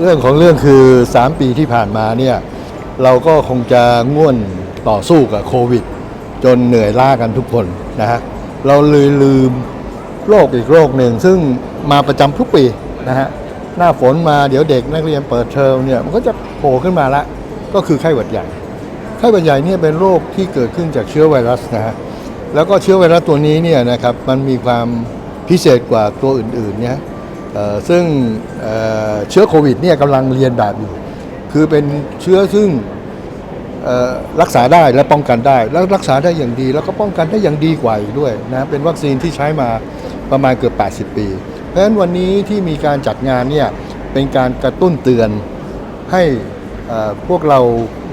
เรื่องของเรื่องคือ 3 ปีที่ผ่านมาเนี่ยเราก็คงจะง่วนต่อสู้กับโควิด จนเหนื่อยล้ากันทุกคนนะฮะเราเลยลืมโรคอีกโรคหนึ่ง ซึ่งมาประจำทุกปีนะฮะหน้าฝนมาเดี๋ยวเด็กนักเรียนเปิดเทอมเนี่ยมันก็จะโผล่ขึ้นมาละก็คือไข้หวัดใหญ่ไข้หวัดใหญ่เนี่ยเป็นโรคที่เกิดขึ้นจากเชื้อไวรัสนะฮะแล้วก็เชื้อไวรัสตัวนี้เนี่ยนะครับมันมีความพิเศษกว่าตัวอื่นๆเนี่ย ซึ่งเเชื้อโควิดเนี่ยกำลังเรียนแบบอยู่ คือเป็นเชื้อซึ่งรักษาได้และป้องกันได้ แล้วรักษาได้อย่างดี แล้วก็ป้องกันได้อย่างดีกว่าอีกด้วยนะเป็นวัคซีนที่ใช้มาประมาณเกือบ 80 ปี เพราะฉะนั้นวันนี้ที่มีการจัดงานเนี่ยเป็นการกระตุ้นเตือนให้พวกเรา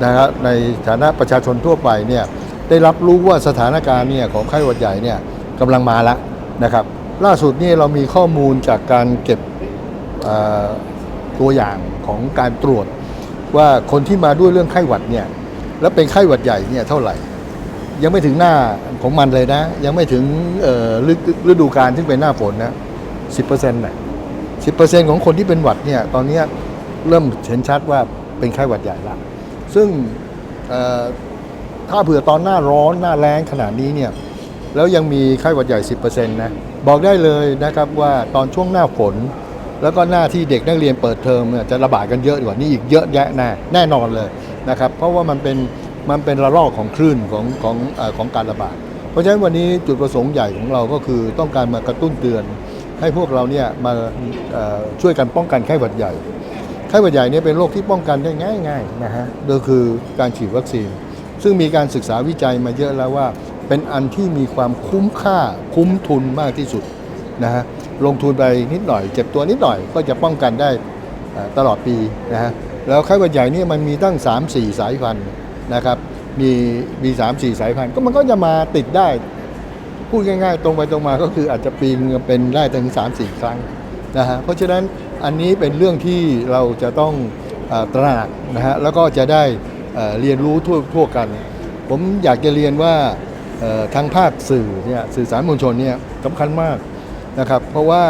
นะฮะในฐานะประชาชนทั่วไปเนี่ยได้รับรู้ว่าสถานการณ์เนี่ยของไข้หวัดใหญ่เนี่ยกำลังมาแล้วนะครับ ล่าสุดนี่เรามีข้อมูลจากการเก็บตัวอย่างของการตรวจ ว่าคนที่มาด้วยเรื่องไข้หวัดเนี่ยแล้วเป็นไข้หวัดใหญ่เนี่ยเท่าไหร่ ยังไม่ถึงหน้าของมันเลยนะ ยังไม่ถึงฤดูกาลที่เป็นหน้าฝนนะสิบเปอร์เซ็นต์น่ะสิบเปอร์เซ็นต์ของคนที่เป็นหวัดเนี่ยตอนนี้เริ่มเห็นชัดว่าเป็นไข้หวัดใหญ่ละซึ่งถ้าเผื่อตอนหน้าร้อนหน้าแล้งขนาดนี้เนี่ย แล้วยังมีไข้หวัดใหญ่ 10%นะบอกได้เลยนะครับว่าตอนช่วงหน้าฝน แล้วก็หน้าที่เด็กนักเรียนเปิดเทอมจะระบาดกันเยอะกว่านี้อีกเยอะแยะแน่แน่นอนเลยนะครับเพราะว่ามันเป็นมันเป็นระลอกของคลื่นของของอของการระบาด เพราะฉะนั้นวันนี้จุดประสงค์ใหญ่ของเราก็คือต้องการมากระตุ้นเตือน ให้พวกเราเนี่ยมาช่วยกันป้องกันไข้หวัดใหญ่ไข้หวัดใหญ่เนี่ยเป็นโรคที่ป้องกันได้ง่ายๆนะฮะก็คือการฉีดวัคซีน ซึ่งมีการศึกษาวิจัยมาเยอะแล้วว่า เป็นอันที่มีความคุ้มค่าคุ้มทุนมากที่สุดนะฮะลงทุนไปนิดหน่อย เจ็บตัวนิดหน่อยก็จะป้องกันได้ตลอดปีนะฮะแล้วไข้หวัดใหญ่นี่มันมีตั้ง 3-4 สายพันธุ์นะครับมีมี3-4สายพันธุ์ก็มันก็จะมาติดได้ พูดง่ายๆ ตรงไปตรงมาก็คืออาจจะปีนึงเป็นได้ถึง3 4ครั้งนะฮะเพราะฉะนั้นอันนี้เป็นเรื่องที่เราจะต้องอตระหนักนะฮะแล้วก็จะได้เรียนรู้ทั่วทั่วกัน ผมอยากจะเรียนว่า ทางภาคสื่อเนี่ยสื่อสารมวลชนเนี่ยสำคัญมากนะครับเพราะว่า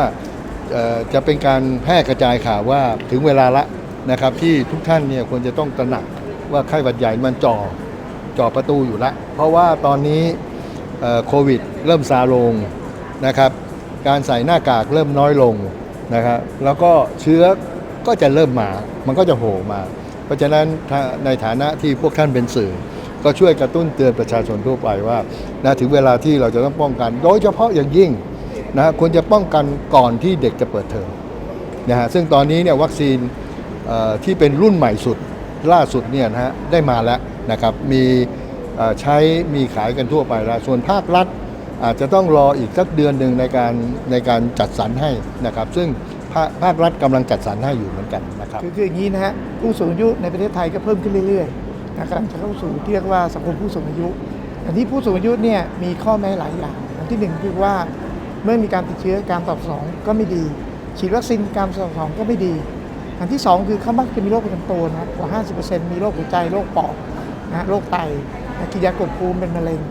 จะเป็นการแพร่กระจายข่าวว่าถึงเวลาละนะครับที่ทุกท่านเนี่ยควรจะต้องตระหนักว่าไข้หวัดใหญ่มันจ่อจ่อประตูอยู่ละเพราะว่าตอนนี้โควิดเริ่มซาลงนะครับการใส่หน้ากากเริ่มน้อยลงนะครับแล้วก็เชื้อก็จะเริ่มมา มันก็จะโผล่มา เพราะฉะนั้นในฐานะที่พวกท่านเป็นสื่อ ก็ช่วยกระตุ้นเตือนประชาชนทั่วไปว่านะถึงเวลาที่เราจะต้องป้องกัน โดยเฉพาะอย่างยิ่งนะควรจะป้องกันก่อนที่เด็กจะเปิดเทอมนะฮะซึ่งตอนนี้เนี่ยวัคซีนที่เป็นรุ่นใหม่สุดล่าสุดเนี่ยนะฮะได้มาแล้วนะครับมีใช้มีขายกันทั่วไปแล้วส่วนภาครัฐอาจจะต้องรออีกสักเดือนหนึ่งในการในการจัดสรรให้นะครับ ซึ่งภาคภาครัฐกำลังจัดสรรให้อยู่เหมือนกันนะครับคือคืออย่างนี้นะฮะผู้สูงอายุในประเทศไทยก็เพิ่มขึ้นเรื่อยๆ นะกำลังจะเข้าสู่ที่เรียกว่าสังคมผู้สูงอายุอันที่ผู้สูงอายุเนี่ยมีข้อแม้หลายอย่างอันที่หนึ่งคือว่าเมื่อมีการติดเชื้อการตอบสนองก็ไม่ดีฉีดวัคซีนการตอบสนองก็ไม่ดีอันที่สองคือเขามักจะมีโรคประจำตัวนะกว่า 50%มีโรคหัวใจโรคปอดนะโรคไตกินยากดภูมิเป็นมะเร็ง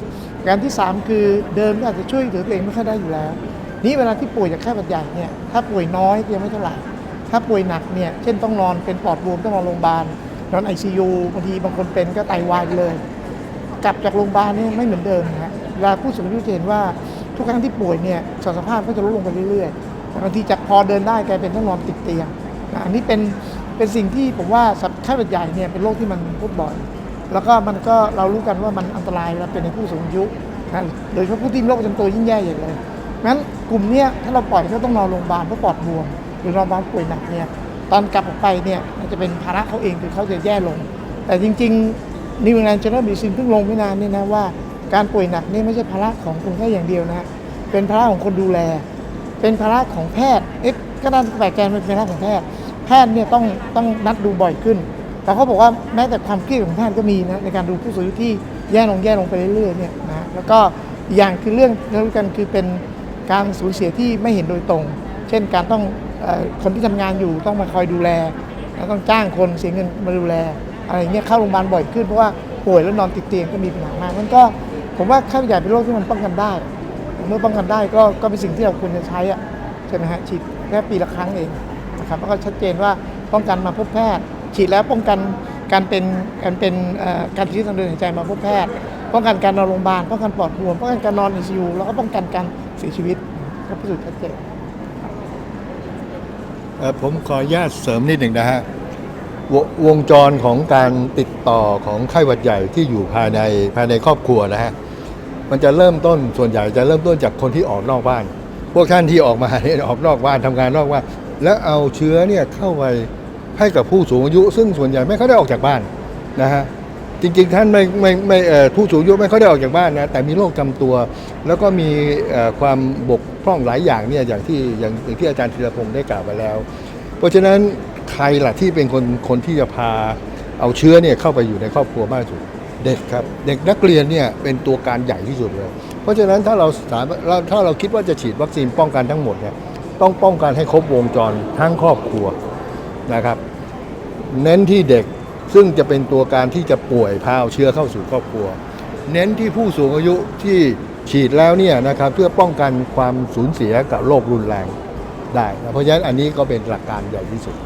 การที่สามคือเดิมก็อาจจะช่วยเหลือตัวเองไม่ค่อยได้อยู่แล้ว นี่เวลาที่ป่วยจากไข้หวัดใหญ่เนี่ยถ้าป่วยน้อยก็ยังไม่เท่าไหร่ถ้าป่วยหนักเนี่ยเช่นต้องนอนเป็นปอดบวมต้องนอนโรงพยาบาล นอนไอซียูบางทีบางคนเป็นก็ไตวายเลย กลับจากโรงพยาบาลนี่ไม่เหมือนเดิมนะฮะเวลาผู้สูงอายุจะเห็นว่าทุกครั้งที่ป่วยเนี่ยสภาพก็จะลดลงไปเรื่อยๆบางทีจากพอเดินได้กลายเป็นต้องนอนติดเตียงอันนี้เป็นเป็นสิ่งที่ผมว่าสับไข้หวัดใหญ่เนี่ยเป็นโรคที่มันพบบ่อย แล้วก็มันก็เรารู้กันว่ามันอันตรายเวลาเป็นในผู้สูงอายุนะโดยเฉพาะผู้ที่มีโรคประจำตัวยิ่งแย่ใหญ่เลยงั้นกลุ่มเนี้ยถ้าเราปล่อยให้เขาต้องนอนโรงพยาบาลเพราะปอดบวม หรือนอนโรงพยาบาลป่วยหนักเนี่ย ตอนกลับออกไปเนี่ยมันจะเป็นภาระเขาเองคือเขาจะแย่ลง แต่จริงๆนิว e ลนด์ Journal of Medicine เพิ่งลงไม่นานนี่นะว่าการป่วยหนักนี่ไม่ใช่ภาระของคนแค่อย่างเดียวนะเป็นภาระของคนดูแล เป็นภาระของแพทย์เอ๊ะก็น่าแปลกใจมันเป็นภาระของแพทย์แพทย์เนี่ยต้องต้องนัดดูบ่อยขึ้น แต่เขาบอกว่าแม้แต่ความเครียดของแพทย์ก็มีนะในการดูผู้สูงอายุที่แย่ลงแย่ลงไปเรื่อยๆเนี่ยนะแล้วก็อย่างคือเรื่องเรารู้กันคือเป็นการสูญเสียที่ไม่เห็นโดยตรง เช่นการต้อง คนที่ทำงานอยู่ต้องมาคอยดูแล แล้วต้องจ้างคนเสียเงินมาดูแล อะไรเงี้ยเข้าโรงพยาบาลบ่อยขึ้นเพราะว่าป่วยแล้วนอนติดเตียงก็มีปัญหามากมันก็ผมว่าไข้หวัดใหญ่เป็นโรคที่มันป้องกันได้ เมื่อป้องกันได้ก็ก็เป็นสิ่งที่เราควรจะใช้อะใช่ไหมฮะฉีดแค่ปีละครั้งเองนะครับแล้วก็ชัดเจนว่าป้องกันมาพบแพทย์ ฉีดแล้วป้องกันการเป็นการเป็นการติดเชื้อทางเดินหายใจมาพบแพทย์ ป้องกันการนอนโรงพยาบาลป้องกันปอดบวมป้องกันการนอนในซียูแล้วก็ป้องกันการเสียชีวิตก็พิสูจน์ชัดเจน ผมขออนุญาตเสริมนิดหนึ่งนะฮะววงจรของการติดต่อของไข้หวัดใหญ่ที่อยู่ภายในภายในครอบครัวนะฮะมันจะเริ่มต้นส่วนใหญ่จะเริ่มต้นจากคนที่ออกนอกบ้าน พวกท่านที่ออกมาเนี่ยออกนอกบ้านทำงานนอกบ้านแล้วเอาเชื้อเนี่ยเข้าไปให้กับผู้สูงอายุ ซึ่งส่วนใหญ่ไม่ค่อยได้ออกจากบ้านนะฮะ จริงๆ ท่านไม่ไม่ไม่ผู้สูงอายุไม่ค่อยได้ออกจากบ้านนะ แต่มีโรคจำตัว แล้วก็มีความบกพร่องหลายอย่างเนี่ยอย่างที่อย่างที่อาจารย์ธีรพงศ์ได้กล่าวไปแล้ว เพราะฉะนั้นใครล่ะที่เป็นคนคนที่จะพาเอาเชื้อเนี่ยเข้าไปอยู่ในครอบครัวมากที่สุดเด็กครับ เด็กนักเรียนเนี่ยเป็นตัวการใหญ่ที่สุดเลย เพราะฉะนั้นถ้าเราสามารถถ้าเราคิดว่าจะฉีดวัคซีนป้องกันทั้งหมดเนี่ยต้องป้องกันให้ครบวงจรทั้งครอบครัวนะครับ เน้นที่เด็ก ซึ่งจะเป็นตัวการที่จะป่วยพาเอาเชื้อเข้าสู่ครอบครัว เน้นที่ผู้สูงอายุที่ฉีดแล้วเนี่ยนะครับเพื่อป้องกันความสูญเสียกับโรครุนแรงได้นะเพราะฉะนั้นอันนี้ก็เป็นหลักการใหญ่ที่สุด